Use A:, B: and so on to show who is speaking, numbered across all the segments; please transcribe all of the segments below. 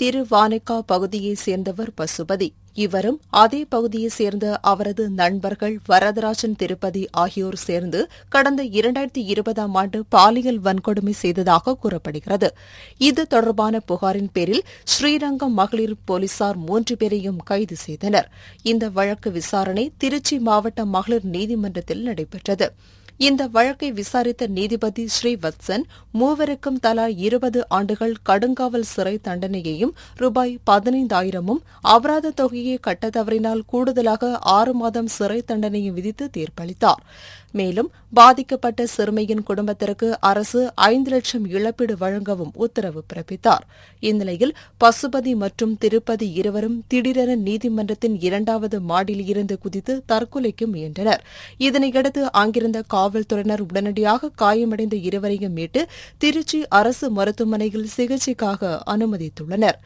A: திருவானைக்கா பகுதியைச் சேர்ந்தவர் பசுபதி. இவரும் அதே பகுதியைச் சேர்ந்த அவரது நண்பர்கள் வரதராஜன் திருப்பதி ஆகியோர் சேர்ந்து கடந்த இரண்டாயிரத்தி இருபதாம் ஆண்டு பாலியல் வன்கொடுமை செய்ததாக கூறப்படுகிறது. இது தொடர்பான புகாரின் பேரில் ஸ்ரீரங்கம் மகளிர் போலீசார் மூன்று பேரையும் கைது செய்தனர். இந்த வழக்கு விசாரணை திருச்சி மாவட்ட மகளிர் நீதிமன்றத்தில் நடைபெற்றது. இந்த வழக்கை விசாரித்த நீதிபதி ஸ்ரீவத்சன் மூவருக்கும் தலா இருபது ஆண்டுகள் கடுங்காவல் சிறை தண்டனையையும் ரூபாய் பதினைந்தாயிரமும் அபராத தொகையை கட்ட தவறினால் கூடுதலாக ஆறு மாதம் சிறை தண்டனையும் விதித்து தீர்ப்பளித்தார். மேலும் பாதிக்கப்பட்ட சிறுமியின் குடும்பத்திற்கு அரசு ஐந்து லட்சம் இழப்பீடு வழங்கவும் உத்தரவு பிறப்பித்தார். இந்நிலையில் பசுபதி மற்றும் திருப்பதி இருவரும் திடீரென நீதிமன்றத்தின் இரண்டாவது மாடியில் இருந்து குதித்து தற்கொலைக்கு முயன்றனர். இதனையடுத்து அங்கிருந்த காவல்துறையினர் உடனடியாக காயமடைந்த இருவரையும் மீட்டு திருச்சி அரசு மருத்துவமனையில் சிகிச்சைக்காக அனுமதித்துள்ளனர்.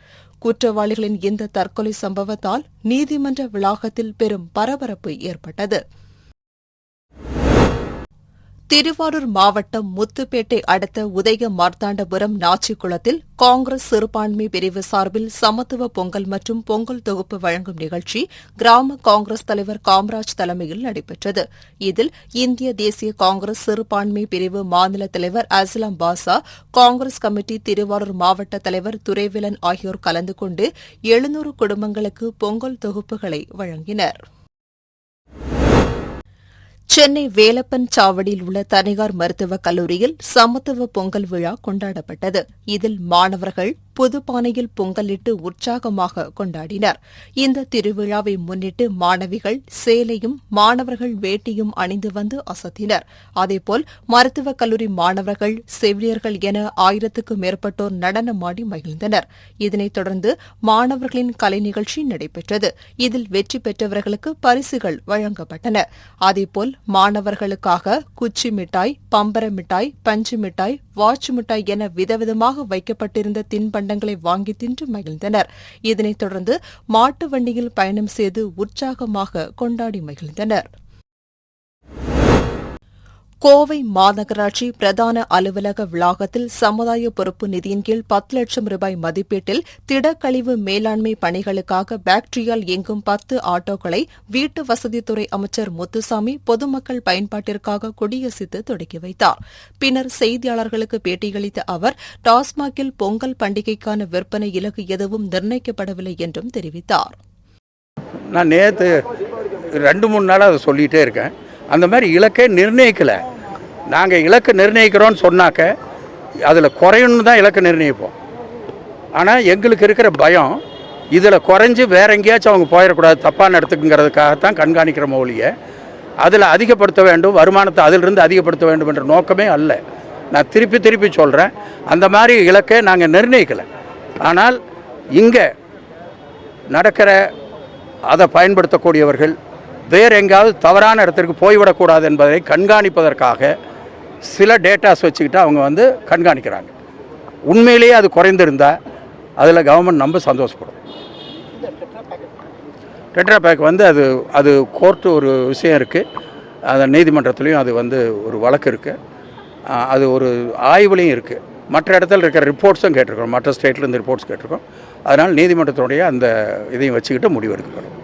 A: குற்றவாளிகளின் இந்த தற்கொலை சம்பவத்தால் நீதிமன்ற வளாகத்தில் பெரும் பரபரப்பு ஏற்பட்டது. திருவாரூர் மாவட்டம் முத்துப்பேட்டை அடுத்த உதய மார்த்தாண்டபுரம் நாச்சிக்குளத்தில் காங்கிரஸ் சிறுபான்மை பிரிவு சார்பில் சமத்துவ பொங்கல் மற்றும் பொங்கல் தொகுப்பு வழங்கும் நிகழ்ச்சி கிராம காங்கிரஸ் தலைவர் காமராஜ் தலைமையில் நடைபெற்றது. இதில் இந்திய தேசிய காங்கிரஸ் சிறுபான்மை பிரிவு மாநில தலைவர் அஸ்லாம் பாசா காங்கிரஸ் கமிட்டி திருவாரூர் மாவட்ட தலைவர் துரைவிலன் ஆகியோர் கலந்து கொண்டு எழுநூறு குடும்பங்களுக்கு பொங்கல் தொகுப்புகளை வழங்கினர். சென்னை வேலப்பன் சாவடியில் உள்ள தனியார் மருத்துவக் கல்லூரியில் சமத்துவ பொங்கல் விழா கொண்டாடப்பட்டது. இதில் மாணவர்கள் புதுப்பானையில் பொங்கலிட்டு உற்சாகமாக கொண்டாடினர். இந்த திருவிழாவை முன்னிட்டு மாணவிகள் சேலையும் மாணவர்கள் வேட்டியும் அணிந்து வந்து அசத்தினர். அதேபோல் மருத்துவக் கல்லூரி மாணவர்கள் செவிலியர்கள் என ஆயிரத்துக்கும் மேற்பட்டோர் நடனமாடி மகிழ்ந்தனர். இதனைத் தொடர்ந்து மாணவர்களின் கலை நிகழ்ச்சி நடைபெற்றது. இதில் வெற்றி பெற்றவர்களுக்கு பரிசுகள் வழங்கப்பட்டன. அதேபோல் மாணவர்களுக்காக குச்சி மிட்டாய் பம்பர மிட்டாய் பஞ்சு மிட்டாய் வாட்ச் மிட்டாய் என விதவிதமாக வைக்கப்பட்டிருந்த தின்பண்டங்களை வாங்கி தின்று மகிழ்ந்தனர். இதனைத் தொடர்ந்து மாட்டு வண்டியில் பயணம் செய்து உற்சாகமாக கொண்டாடி மகிழ்ந்தனர். கோவை மாநகராட்சி பிரதான அலுவலக வளாகத்தில் சமுதாய பொறுப்பு நிதியின் கீழ் பத்து லட்சம் ரூபாய் மதிப்பீட்டில் திடக்கழிவு மேலாண்மை பணிகளுக்காக பேக்டரியால் இயங்கும் பத்து ஆட்டோக்களை வீட்டு வசதித்துறை அமைச்சர் முத்துசாமி பொதுமக்கள் பயன்பாட்டிற்காக கொடியசித்து தொடங்கி வைத்தார். பின்னர் செய்தியாளர்களுக்கு பேட்டியளித்த அவர் டாஸ்மாகில் பொங்கல் பண்டிகைக்கான விற்பனை இலக்கு எதுவும் நிர்ணயிக்கப்படவில்லை என்றும் தெரிவித்தார்.
B: நான் நேற்று ரெண்டு மூணு நாளாக அதை சொல்லிகிட்டே இருக்கேன். அந்த மாதிரி இலக்கை நிர்ணயிக்கலை. நாங்கள் இலக்கை நிர்ணயிக்கிறோன்னு சொன்னாக்க அதில் குறையணும்னு தான் இலக்கை நிர்ணயிப்போம். ஆனால் எங்களுக்கு இருக்கிற பயம் இதில் குறைஞ்சி வேற எங்கேயாச்சும் அவங்க போயிடக்கூடாது தப்பான இடத்துக்குங்கிறதுக்காகத்தான் கண்காணிக்கிற மொழியை அதில் அதிகப்படுத்த வேண்டும் வருமானத்தை அதிலிருந்து அதிகப்படுத்த வேண்டும் என்ற நோக்கமே அல்ல. நான் திருப்பி திருப்பி சொல்கிறேன் அந்த மாதிரி இலக்கை நாங்கள் நிர்ணயிக்கலை. ஆனால் இங்கே நடக்கிற அதை பயன்படுத்தக்கூடியவர்கள் வேறு எங்காவது தவறான இடத்திற்கு போய்விடக்கூடாது என்பதை கண்காணிப்பதற்காக சில டேட்டாஸ் வச்சுக்கிட்டு அவங்க வந்து கண்காணிக்கிறாங்க. உண்மையிலேயே அது குறைந்திருந்தால் அதில் கவர்மெண்ட் நம்ம சந்தோஷப்படும். டெட்ரா பேக் வந்து அது அது கோர்ட்டு ஒரு விஷயம் இருக்குது அந்த நீதிமன்றத்துலேயும் அது வந்து ஒரு வழக்கு இருக்குது அது ஒரு ஆய்வுலேயும் இருக்குது மற்ற இடத்துல இருக்கிற ரிப்போர்ட்ஸும் கேட்டிருக்கோம் மற்ற ஸ்டேட்லேருந்து ரிப்போர்ட்ஸ் கேட்டிருக்கோம். அதனால் நீதிமன்றத்தினுடைய அந்த இதையும் வச்சுக்கிட்டு முடிவெடுக்கப்படும்.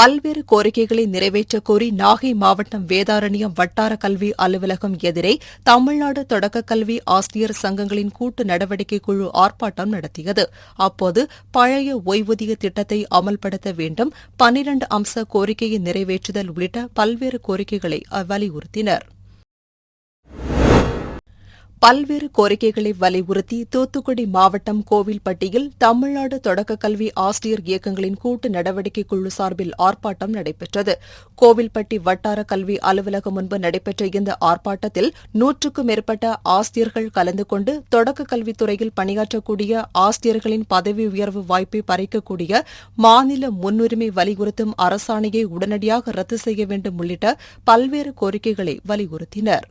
A: பல்வேறு கோரிக்கைகளை நிறைவேற்றக் கோரி நாகை மாவட்டம் வேதாரண்யம் வட்டார கல்வி அலுவலகம் எதிரே தமிழ்நாடு தொடக்கக் கல்வி ஆசிரியர் சங்கங்களின் கூட்டு நடவடிக்கை குழு ஆர்ப்பாட்டம் நடத்தியது. அப்போது பழைய ஓய்வூதிய திட்டத்தை அமல்படுத்த வேண்டும் பனிரண்டு அம்ச கோரிக்கையை நிறைவேற்றுதல் உள்ளிட்ட பல்வேறு கோரிக்கைகளை வலியுறுத்தினர். பல்வேறு கோரிக்கைகளை வலியுறுத்தி தூத்துக்குடி மாவட்டம் கோவில்பட்டியில் தமிழ்நாடு தொடக்கக் கல்வி ஆசிரியர் இயக்கங்களின் கூட்டு நடவடிக்கை குழு சார்பில் ஆர்ப்பாட்டம் நடைபெற்றது. கோவில்பட்டி வட்டார கல்வி அலுவலகம் முன்பு நடைபெற்ற இந்த ஆர்ப்பாட்டத்தில் நூற்றுக்கும் மேற்பட்ட ஆசிரியர்கள் கலந்து கொண்டு தொடக்கக் கல்வித்துறையில் பணியாற்றக்கூடிய ஆசிரியர்களின் பதவி உயர்வு வாய்ப்பை பறிக்கக்கூடிய மாநில முன்னுரிமை வலியுறுத்தும் அரசாணையை உடனடியாக ரத்து செய்ய வேண்டும் உள்ளிட்ட பல்வேறு கோரிக்கைகளை வலியுறுத்தினர்.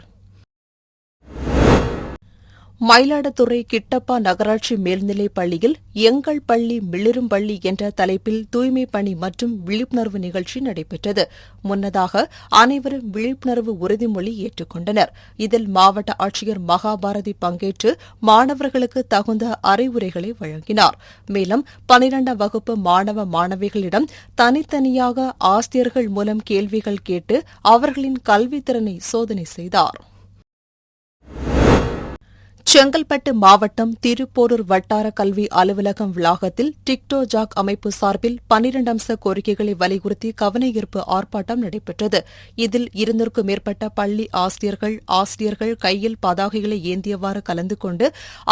A: மயிலாடுதுறை கிட்டப்பா நகராட்சி மேல்நிலைப் பள்ளியில் எங்கள் பள்ளி மிளிரும் பள்ளி என்ற தலைப்பில் தூய்மை பணி மற்றும் விழிப்புணர்வு நிகழ்ச்சி நடைபெற்றது. முன்னதாக அனைவரும் விழிப்புணர்வு உறுதிமொழி ஏற்றுக்கொண்டனர். இதில் மாவட்ட ஆட்சியர் மகாபாரதி பங்கேற்று மாணவர்களுக்கு தகுந்த அறிவுரைகளை வழங்கினார். மேலும் பனிரெண்டாம் வகுப்பு மாணவ மாணவிகளிடம் தனித்தனியாக ஆசிரியர்கள் மூலம் கேள்விகள் கேட்டு அவர்களின் கல்வித்திறனை சோதனை செய்தார். செங்கல்பட்டு மாவட்டம் திருப்போரூர் வட்டார கல்வி அலுவலகம் வளாகத்தில் டிக்டோ ஜாக் அமைப்பு சார்பில் பனிரண்டு அம்ச கோரிக்கைகளை வலியுறுத்தி கவனஈர்ப்பு ஆர்ப்பாட்டம் நடைபெற்றது. இதில் இருநூறுக்கும் மேற்பட்ட பள்ளி ஆசிரியர்கள் ஆசிரியர்கள் கையில் பதாகைகளை ஏந்தியவாறு கலந்து கொண்டு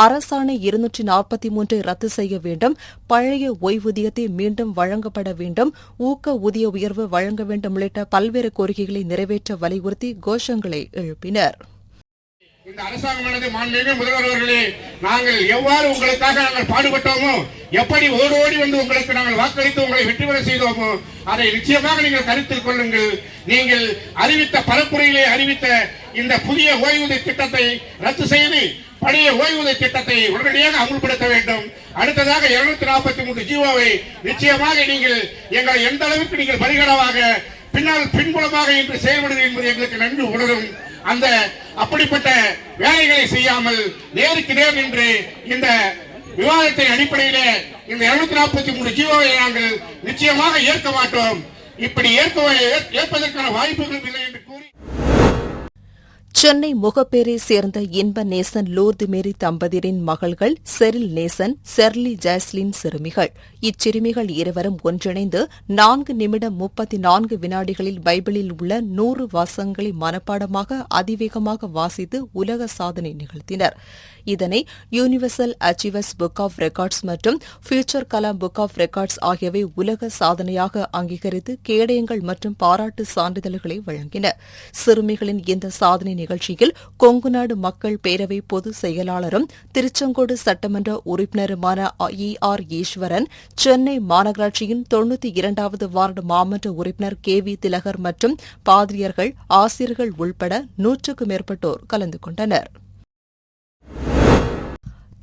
A: அரசாணை இருநூற்றி நாற்பத்தி மூன்றை ரத்து செய்ய வேண்டும் பழைய ஓய்வூதியத்தை மீண்டும் வழங்கப்பட வேண்டும் ஊக்க ஊதிய உயர்வு வழங்க வேண்டும் உள்ளிட்ட பல்வேறு கோரிக்கைகளை நிறைவேற்ற வலியுறுத்தி கோஷங்களை எழுப்பினர்.
C: இந்த அரசாங்கமானது மாண்புமிகு முதல்வர் அவர்களே நாங்கள் எவ்வாறு உங்களுக்காக நாங்கள் பாடுபட்டோமோ எப்படி ஓடோடி வந்து உங்களுக்கு நாங்கள் வாக்களித்து உங்களை வெற்றி பெற செய்தோமோ அதை நிச்சயமாக நீங்கள் கருத்தில் கொள்ளுங்கள். நீங்கள் அறிவித்த பரப்புரையிலே அறிவித்த இந்த புதிய ஓய்வூதிய திட்டத்தை ரத்து செய்து பழைய ஓய்வூதிய திட்டத்தை உடனடியாக அமுல்படுத்த வேண்டும். அடுத்ததாக இருநூத்தி நாற்பத்தி மூன்று ஜீவோவை நிச்சயமாக நீங்கள் எங்களை எந்த அளவுக்கு நீங்கள் பரிகடவாக பின்னால் பின்புலமாக இன்று செயல்படுது என்பது எங்களுக்கு நன்கு உணரும். அந்த அப்படிப்பட்ட வேலைகளை செய்யாமல் நேருக்கு நேர் நின்று இந்த விவாதத்தின் அடிப்படையிலே இந்த இருநூத்தி நாற்பத்தி மூணு ஜீவோவை நாங்கள் நிச்சயமாக ஏற்க மாட்டோம். இப்படி ஏற்பதற்கான வாய்ப்புகள் இல்லை என்று கூறி
A: சென்னை முகப்பேரை சேர்ந்த இன்ப நேசன் லூர்து மேரி தம்பதியரின் மகள்கள் செரில் நேசன் செர்லி ஜாஸ்லின் சிறுமிகள். இச்சிறுமிகள் இருவரும் ஒன்றிணைந்து நான்கு நிமிடம் முப்பத்தி நான்கு வினாடிகளில் பைபிளில் உள்ள நூறு வாசகங்களை மனப்பாடமாக அதிவேகமாக வாசித்து உலக சாதனை நிகழ்த்தினர். இதனை universal achievers book of records மற்றும் future Kalam book of records ஆகியவை உலக சாதனையாக அங்கீகரித்து கேடயங்கள் மற்றும் பாராட்டு சான்றிதழ்களை வழங்கின. சிறுமிகளின் இந்த சாதனை நிகழ்ச்சியில் கொங்குநாடு மக்கள் பேரவை பொதுச் செயலாளரும் திருச்செங்கோடு சட்டமன்ற உறுப்பினருமான இ ஆர் ஈஸ்வரன் சென்னை மாநகராட்சியின் தொன்னூத்தி இரண்டாவது வார்டு மாமன்ற உறுப்பினர் கே வி திலகர் மற்றும் பாதிரியர்கள் ஆசிரியர்கள் உள்பட நூற்றுக்கும் மேற்பட்டோர் கலந்து கொண்டனர்.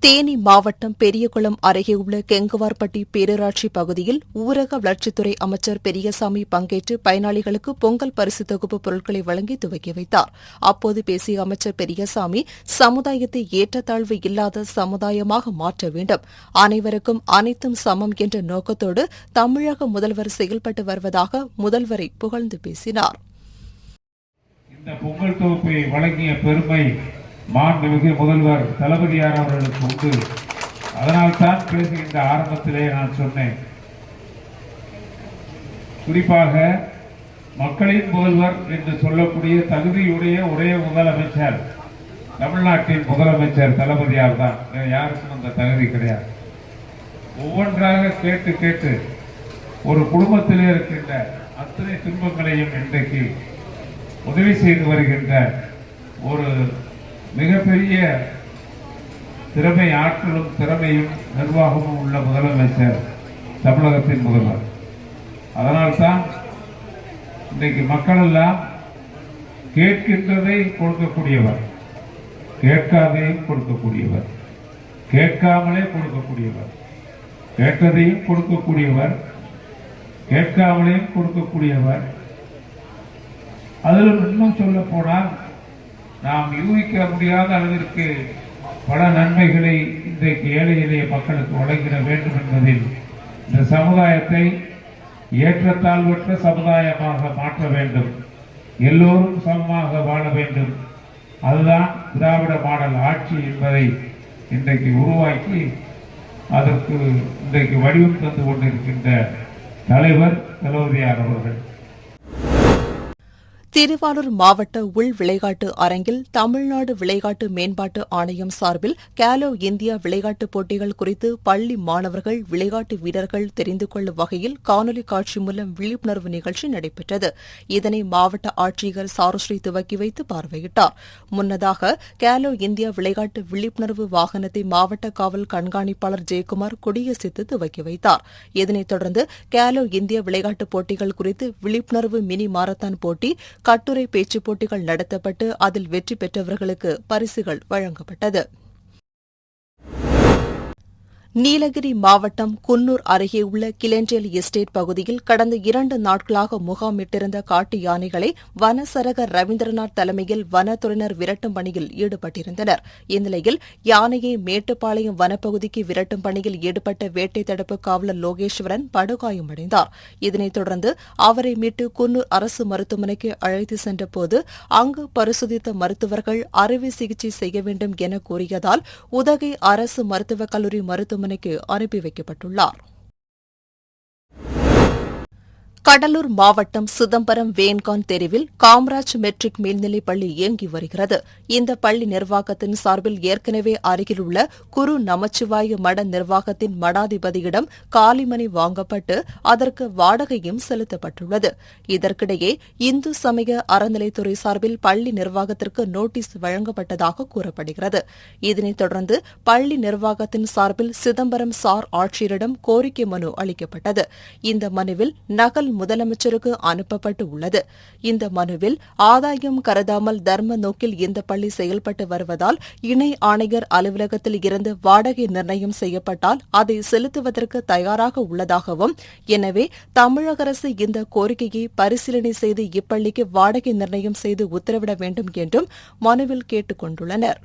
A: தேனி மாவட்டம் பெரியகுளம் அருகே உள்ள கெங்குவார்பட்டி பேரூராட்சி பகுதியில் ஊரக வளர்ச்சித்துறை அமைச்சர் பெரியசாமி பங்கேற்று பயனாளிகளுக்கு பொங்கல் பரிசு தொகுப்பு பொருட்களை வழங்கி துவக்கி வைத்தார். அப்போது பேசிய அமைச்சர் பெரியசாமி சமுதாயத்தை ஏற்றத்தாழ்வு இல்லாத சமுதாயமாக மாற்ற வேண்டும். அனைவருக்கும் அனைத்தும் சமம் என்ற நோக்கத்தோடு தமிழக முதல்வர் செயல்பட்டு வருவதாக முதல்வரை புகழ்ந்து பேசினார்.
D: இந்த பொங்கல் தொகுப்பை வழங்கிய பெருமை மாண்புமிகு முதல்வர் தளபதியார் அவர்களுக்கு உண்டு. அதனால்தான் பேசுகின்ற ஆரம்பத்திலே நான் சொன்னேன். குறிப்பாக மக்களின் முதல்வர் என்று சொல்லக்கூடிய தகுதியுடைய ஒரே முதலமைச்சர் தமிழ்நாட்டின் முதலமைச்சர் தளபதியார் தான். யாருக்கும் அந்த தகுதி கிடையாது. ஒவ்வொன்றாக கேட்டு கேட்டு ஒரு குடும்பத்தில் இருக்கின்ற அத்தனை துன்பங்களையும் இன்றைக்கு உதவி செய்து வருகின்ற ஒரு மிகப்பெரிய திறமை ஆற்றலும் திறமையும் நிர்வாகமும் உள்ள முதலமைச்சர் தமிழகத்தின் முதல்வர். அதனால்தான் இன்றைக்கு மக்கள் எல்லாம் கேட்கின்றதை கொடுக்கக்கூடியவர் கேட்காதையும் கொடுக்கக்கூடியவர் கேட்காமலே கொடுக்கக்கூடியவர் கேட்டதையும் கொடுக்கக்கூடியவர் கேட்காமலேயும் கொடுக்கக்கூடியவர். அதில் இன்னும் சொல்ல போனால் நாம் யூகிக்க முடியாத அளவிற்கு பல நன்மைகளை இன்றைக்கு ஏழை எளிய மக்களுக்கு வழங்கிட வேண்டும் என்பதில் இந்த சமுதாயத்தை ஏற்றத்தாழ்வற்ற சமுதாயமாக மாற்ற வேண்டும். எல்லோரும் சமமாக வாழ வேண்டும். அதுதான் திராவிட மாடல் ஆட்சி என்பதை இன்றைக்கு உருவாக்கி அதற்கு இன்றைக்கு வடிவம் தந்து கொண்டிருக்கின்ற தலைவர் தளபதியார் அவர்கள்.
A: திருவாரூர் மாவட்ட உள் விளையாட்டு அரங்கில் தமிழ்நாடு விளையாட்டு மேம்பாட்டு ஆணையம் சார்பில் கேலோ இந்தியா விளையாட்டுப் போட்டிகள் குறித்து பள்ளி மாணவர்கள் விளையாட்டு வீரர்கள் தெரிந்து கொள்ளும் வகையில் காணொலி காட்சி மூலம் விழிப்புணர்வு நிகழ்ச்சி நடைபெற்றது. இதனை மாவட்ட ஆட்சியர் சாருஸ்ரீ துவக்கி வைத்து பார்வையிட்டார். முன்னதாக கேலோ இந்தியா விளையாட்டு விழிப்புணர்வு வாகனத்தை மாவட்ட காவல் கண்காணிப்பாளர் ஜெயக்குமார் கொடியசைத்து துவக்கி வைத்தார். இதனைத் தொடர்ந்து கேலோ இந்தியா விளையாட்டுப் போட்டிகள் குறித்து விழிப்புணர்வு மினி மாரத்தான் போட்டி கட்டுரை பேச்சுப் போட்டிகள் நடத்தப்பட்டு அதில் வெற்றி பெற்றவர்களுக்கு பரிசுகள் வழங்கப்பட்டது. நீலகிரி மாவட்டம் குன்னூர் அருகே உள்ள கிளென்டேல் எஸ்டேட் பகுதியில் கடந்த இரண்டு நாட்களாக முகாமிட்டிருந்த காட்டு யானைகளை வனசரகர் ரவீந்திரநாத் தலைமையில் வனத்துறையினர் விரட்டும் பணியில் ஈடுபட்டிருந்தனர். இந்நிலையில் யானையை மேட்டுப்பாளையம் வனப்பகுதிக்கு விரட்டும் பணியில் ஈடுபட்ட வேட்டை தடுப்பு காவலர் லோகேஸ்வரன் படுகாயமடைந்தார். இதனைத் தொடர்ந்து அவரை மீட்டு குன்னூர் அரசு மருத்துவமனைக்கு அழைத்து சென்றபோது அங்கு பரிசோதித்த மருத்துவர்கள் அறுவை சிகிச்சை செய்ய வேண்டும் என கூறியதால் உதகை அரசு மருத்துவக் கல்லூரி மருத்துவ மருத்துவமனைக்கு அனுப்பி வைக்கப்பட்டுள்ளார். கடலூர் மாவட்டம் சிதம்பரம் வேன்கான் தெருவில் காமராஜ் மெட்ரிக் மேல்நிலைப் பள்ளி இயங்கி வருகிறது. இந்த பள்ளி நிர்வாகத்தின் சார்பில் ஏற்கனவே அருகிலுள்ள குரு நமச்சிவாய மட நிர்வாகத்தின் மடாதிபதியிடம் காலிமணி வாங்கப்பட்டு அதற்கு வாடகையும் செலுத்தப்பட்டுள்ளது. இதற்கிடையே இந்து சமய அறநிலைத்துறை சார்பில் பள்ளி நிர்வாகத்திற்கு நோட்டீஸ் வழங்கப்பட்டதாக கூறப்படுகிறது. இதனைத் தொடர்ந்து பள்ளி நிர்வாகத்தின் சார்பில் சிதம்பரம் சார் ஆட்சியரிடம் கோரிக்கை மனு அளிக்கப்பட்டது. இந்த மனுவில் நகல் முதலமைச்சருக்கு அனுப்பப்பட்டு உள்ளது. இந்த மனுவில் ஆதாயம் கருதாமல் தர்ம நோக்கில் இந்த பள்ளி செயல்பட்டு வருவதால் இணை ஆணையர் அலுவலகத்தில் இருந்து வாடகை நிர்ணயம் செய்யப்பட்டால் அதை செலுத்துவதற்கு தயாராக உள்ளதாகவும் எனவே தமிழக அரசு இந்த கோரிக்கையை பரிசீலனை செய்து இப்பள்ளிக்கு வாடகை நிர்ணயம் செய்து உத்தரவிட வேண்டும் என்றும் மனுவில் கேட்டுக் கொண்டுள்ளனா்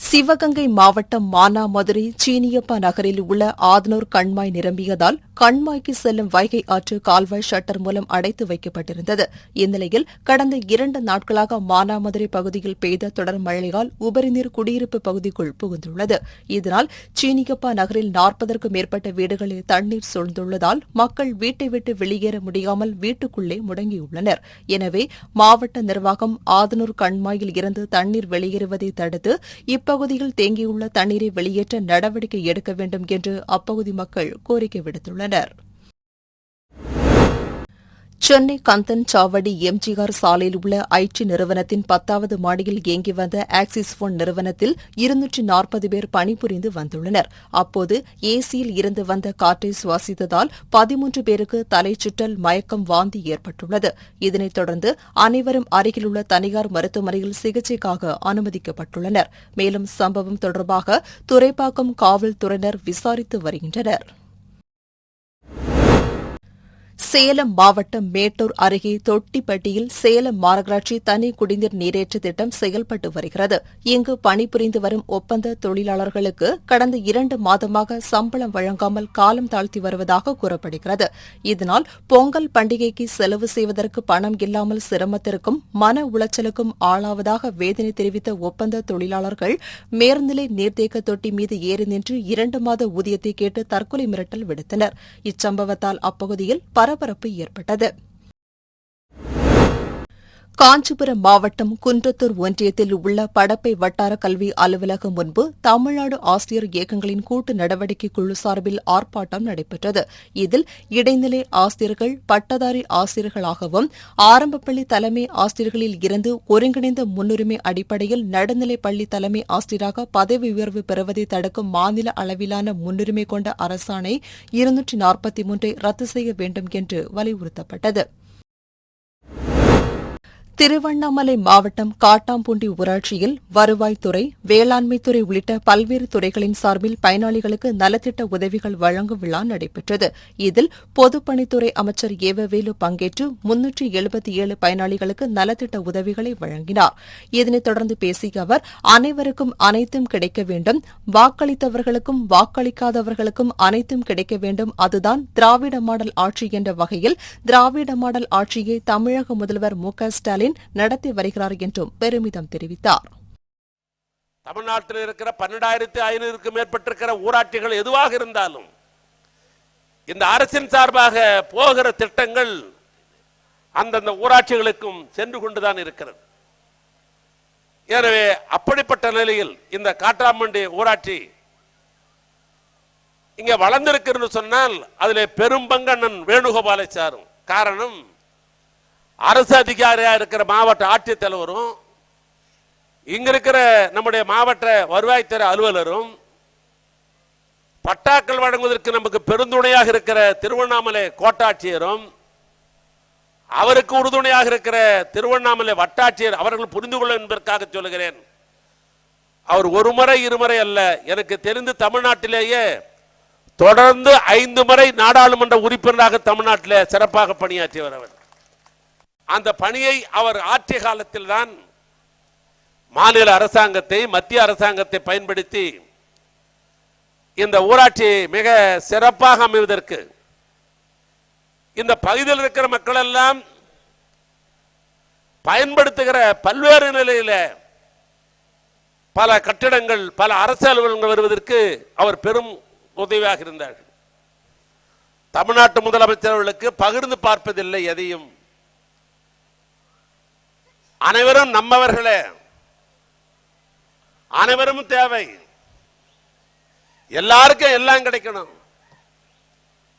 A: சிவகங்கை மாவட்டம் மானாமதுரை சீனியப்பா நகரில் உள்ள ஆதனூர் கண்மாய் நிரம்பியதால் கண்மாய்க்கு செல்லும் வைகை ஆற்று கால்வாய் ஷட்டர் மூலம் அடைத்து வைக்கப்பட்டிருந்தது. இந்நிலையில் கடந்த இரண்டு நாட்களாக மானாமதுரை பகுதியில் பெய்த தொடர் மழையால் உபரிநீர் குடியிருப்பு பகுதிக்குள் புகுந்துள்ளது. இதனால் சீனிகப்பா நகரில் நாற்பதற்கும் மேற்பட்ட வீடுகளில் தண்ணீர் சூழ்ந்துள்ளதால் மக்கள் வீட்டை விட்டு வெளியேற முடியாமல் வீட்டுக்குள்ளே முடங்கியுள்ளனர். எனவே மாவட்ட நிர்வாகம் ஆதனூர் கண்மாயில் இருந்து தண்ணீர் வெளியேறுவதை தடுத்து இப்பகுதியில் தேங்கியுள்ள தண்ணீரை வெளியேற்ற நடவடிக்கை எடுக்க வேண்டும் என்று அப்பகுதி மக்கள் கோரிக்கை விடுத்துள்ளனர். சென்னை கந்தன் சாவடி எம்ஜிஆர் சாலையில் உள்ள ஐடி நிறுவனத்தின் பத்தாவது மாடியில் இயங்கி வந்த ஆக்சிஸ் போன் நிறுவனத்தில் இருநூற்றி நாற்பது பேர் பணிபுரிந்து வந்துள்ளனர். அப்போது ஏசியில் இருந்து வந்த காற்றை சுவாசித்ததால் பதிமூன்று பேருக்கு தலைச்சுற்றல் மயக்கம் வாந்தி ஏற்பட்டுள்ளது. இதனைத் தொடர்ந்து அனைவரும் அருகிலுள்ள தனியார் மருத்துவமனையில் சிகிச்சைக்காக அனுமதிக்கப்பட்டுள்ளனர். மேலும் சம்பவம் தொடர்பாக துறைப்பாக்கம் காவல்துறையினர் விசாரித்து வருகின்றனர். சேலம் மாவட்டம் மேட்டூர் அருகே தொட்டிப்பட்டியில் சேலம் மாநகராட்சி தனி குடிநீர் நீரேற்று திட்டம் செயல்பட்டு வருகிறது. இங்கு பணிபுரிந்து வரும் ஒப்பந்த தொழிலாளர்களுக்கு கடந்த இரண்டு மாதமாக சம்பளம் வழங்காமல் காலம் தாழ்த்தி வருவதாக கூறப்படுகிறது. இதனால் பொங்கல் பண்டிகைக்கு செலவு செய்வதற்கு பணம் இல்லாமல் சிரமத்திற்கும் மன உளைச்சலுக்கும் ஆளாவதாக வேதனை தெரிவித்த ஒப்பந்த தொழிலாளர்கள் மேர்நிலை நீர்த்தேக்க தொட்டி மீது ஏறி நின்று இரண்டு மாத ஊதியத்தை கேட்டு தற்கொலை மிரட்டல் விடுத்தனர். இச்சம்பவத்தால் அப்பகுதியில் பரபரப்பு ஏற்பட்டது. காஞ்சிபுரம் மாவட்டம் குன்றத்தூர் ஒன்றியத்தில் உள்ள படப்பை வட்டார கல்வி அலுவலகம் முன்பு தமிழ்நாடு ஆசிரியர் இயக்கங்களின் கூட்டு நடவடிக்கை குழு சார்பில் ஆர்ப்பாட்டம் நடைபெற்றது. இதில் இடைநிலை ஆசிரியர்கள் பட்டதாரி ஆசிரியர்களாகவும் ஆரம்பப்பள்ளி தலைமை ஆசிரியர்களில் இருந்து ஒருங்கிணைந்த முன்னுரிமை அடிப்படையில் நடுநிலை பள்ளி தலைமை ஆசிரியராக பதவி உயர்வு பெறுவதை தடுக்கும் மாநில அளவிலான முன்னுரிமை கொண்ட அரசாணை இருநூற்றி நாற்பத்தி மூன்றை ரத்து செய்ய வேண்டும் என்று வலியுறுத்தப்பட்டது. திருவண்ணாமலை மாவட்டம் காட்டாம்பூண்டி ஊராட்சியில் வருவாய்த்துறை வேளாண்மைத்துறை உள்ளிட்ட பல்வேறு துறைகளின் சார்பில் பயனாளிகளுக்கு நலத்திட்ட உதவிகள் வழங்கும் விழா நடைபெற்றது. இதில் பொதுப்பணித்துறை அமைச்சர் ஏவவேலு பங்கேற்று முன்னூற்றி எழுபத்தி ஏழு பயனாளிகளுக்கு நலத்திட்ட உதவிகளை வழங்கினார். இதனைத் தொடர்ந்து பேசிய அவர் அனைவருக்கும் அனைத்தும் கிடைக்க வேண்டும். வாக்களித்தவர்களுக்கும் வாக்களிக்காதவர்களுக்கும் அனைத்தும் கிடைக்க வேண்டும். அதுதான் திராவிட மாடல் ஆட்சி என்ற வகையில் திராவிட மாடல் ஆட்சியை தமிழக முதல்வர் மு க ஸ்டாலின் ஸ்டாலின் நடத்தி வருகிறார் என்றும் பெருமிதம் தெரிவித்தார்.
E: தமிழ்நாட்டில் இருக்கிற பன்னெண்டாயிரத்தி ஐநூறுக்கு மேற்பட்டிருக்கிற ஊராட்சிகள் எதுவாக இருந்தாலும் இந்த அரசின் சார்பாக போகிற திட்டங்கள் அந்தந்த ஊராட்சிகளுக்கும் சென்று கொண்டுதான் இருக்கிறது. எனவே அப்படிப்பட்ட நிலையில் இந்த காட்டாமண்டி ஊராட்சி இங்கே வளர்ந்திருக்கிறது சொன்னால் அதிலே பெரும்பங்கண்ணன் வேணுகோபாலை சாரும் காரணம் அரசு அதிகாரியா இருக்கிற மாவட்ட ஆட்சித்தலைவரும் இங்க இருக்கிற நம்முடைய மாவட்ட வருவாய்த்துறை அலுவலரும் பட்டாக்கள் வழங்குவதற்கு நமக்கு பெருந்துணையாக இருக்கிற திருவண்ணாமலை கோட்டாட்சியரும் அவருக்கு உறுதுணையாக இருக்கிற திருவண்ணாமலை வட்டாட்சியர் அவர்கள் புரிந்து கொள்ள என்பதற்காக சொல்லுகிறேன். அவர் ஒரு முறை இருமுறை அல்ல எனக்கு தெரிந்து தமிழ்நாட்டிலேயே தொடர்ந்து ஐந்து முறை நாடாளுமன்ற உறுப்பினராக தமிழ்நாட்டில் சிறப்பாக பணியாற்றியவர் அவர். அந்த பணியை அவர் ஆற்றிய காலத்தில் தான் மாநில அரசாங்கத்தை மத்திய அரசாங்கத்தை பயன்படுத்தி இந்த ஊராட்சி மிக சிறப்பாக அமைவதற்கு இந்த பகுதியில் இருக்கிற மக்கள் எல்லாம் பயன்படுத்துகிற பல்வேறு நிலையில பல கட்டிடங்கள் பல அரசு அலுவலகங்கள் வருவதற்கு அவர் பெரும் உதவியாக இருந்தார் தமிழ்நாட்டு முதலமைச்சர்களுக்கு பகிர்ந்து பார்ப்பதில்லை எதையும். அனைவரும் நம்மவர்களே. அனைவரும் தேவை. எல்லாருக்கும் எல்லாம் கிடைக்கணும்.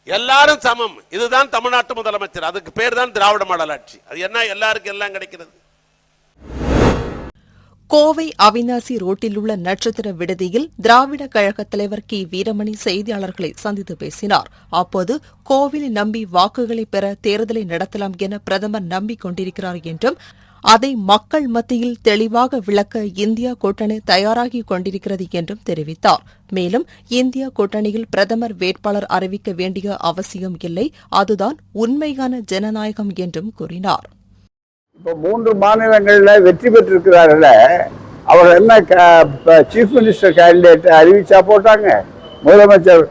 E: எல்லாரும் சமம். இதுதான் தமிழ்நாட்டு முதலமைச்சர். அதுக்கு பேர் தான் திராவிட மாடல் ஆட்சி. அது என்ன? எல்லாருக்கும் எல்லாம் கிடைக்கிறது.
A: கோவை அவிநாசி ரோட்டில் உள்ள நட்சத்திர விடுதியில் திராவிட கழக தலைவர் கி. வீரமணி செய்தியாளர்களை சந்தித்து பேசினார். அப்போது கோவிலை நம்பி வாக்குகளை பெற தேர்தலை நடத்தலாம் என பிரதமர் நம்பிக் கொண்டிருக்கிறார் என்றும் அதை மக்கள் மத்தியில் தெளிவாக விளக்க இந்தியா கூட்டணி தயாராகிக் கொண்டிருக்கிறது என்றும் தெரிவித்தார். மேலும் இந்தியா கூட்டணியில் பிரதமர் வேட்பாளர் அறிவிக்க வேண்டிய அவசியம் இல்லை. அதுதான் உண்மையான ஜனநாயகம் என்றும் கூறினார்.
F: இப்போ மூன்று மாநிலங்களில் வெற்றி பெற்றிருக்கிறார்கள அவர் என்ன சீஃப் மினிஸ்டர் கேண்டிடேட் அறிவிச்சா போட்டாங்க. முதலமைச்சர்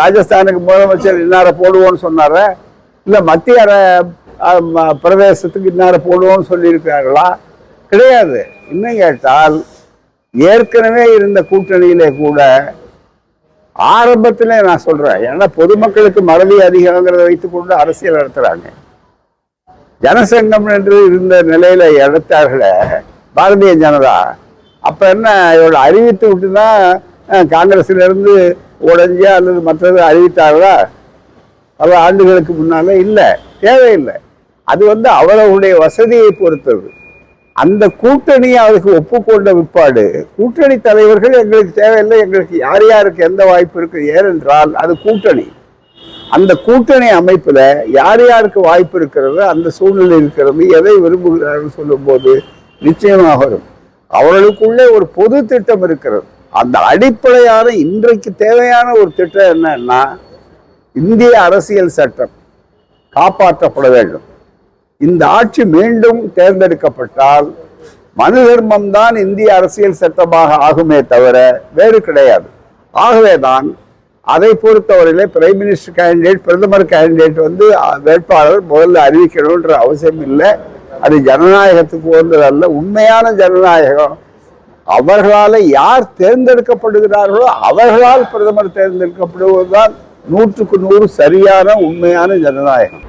F: ராஜஸ்தானுக்கு முதலமைச்சர் இன்னார போடுவோன்னு சொன்னார? இல்லை மத்திய பிரவேசத்துக்கு இன்னார போடுவோம்னு சொல்லியிருக்கிறார்களா? கிடையாது. இன்னும் கேட்டால் ஏற்கனவே இருந்த கூட்டணியிலே கூட ஆரம்பத்திலே நான் சொல்றேன். ஏன்னா பொதுமக்களுக்கு மறதி அதிகங்கிறத வைத்துக்கொண்டு அரசியல் நடத்துறாங்க. ஜனசங்கம் என்று இருந்த நிலையில எடுத்தார்களே பாரதிய ஜனதா. அப்ப என்ன இவளை அறிவித்து விட்டு தான் அஹ், காங்கிரஸ்ல இருந்து அல்லது மற்றது அறிவித்தார்களா? பல ஆண்டுகளுக்கு முன்னால இல்லை தேவையில்லை. அது வந்து அவரவருடைய வசதியை பொறுத்தது. அந்த கூட்டணியை அவருக்கு ஒப்புக்கொண்ட விற்பாடு கூட்டணி தலைவர்கள் எங்களுக்கு தேவையில்லை எங்களுக்கு யார் யாருக்கு எந்த வாய்ப்பு இருக்கு ஏனென்றால் அது கூட்டணி. அந்த கூட்டணி அமைப்பில் யார் யாருக்கு வாய்ப்பு இருக்கிறது அந்த சூழ்நிலை இருக்கிறது எதை விரும்புகிறார்கள் சொல்லும்போது நிச்சயமாக வரும். அவர்களுக்குள்ளே ஒரு பொது திட்டம் இருக்கிறது. அந்த அடிப்படையான இன்றைக்கு தேவையான ஒரு திட்டம் என்னன்னா இந்திய அரசியல் சட்டம் காப்பாற்றப்பட வேண்டும். இந்த ஆட்சி மீண்டும் தேர்ந்தெடுக்கப்பட்டால் மனு தர்மம் தான் இந்திய அரசியல் சட்டமாக ஆகுமே தவிர வேறு கிடையாது. ஆகவேதான் அதை பொறுத்தவரையிலே பிரைம் மினிஸ்டர் கேண்டிடேட் பிரதமர் கேண்டிடேட் வந்து வேட்பாளர் முதல்ல அறிவிக்கணுன்ற அவசியம் இல்லை. அது ஜனநாயகத்துக்கு உகந்ததல்ல உண்மையான ஜனநாயகம் அவர்களால் யார் தேர்ந்தெடுக்கப்படுகிறார்களோ அவர்களால் பிரதமர் தேர்ந்தெடுக்கப்படுவதுதான் நூற்றுக்கு நூறு சரியான உண்மையான ஜனநாயகம்.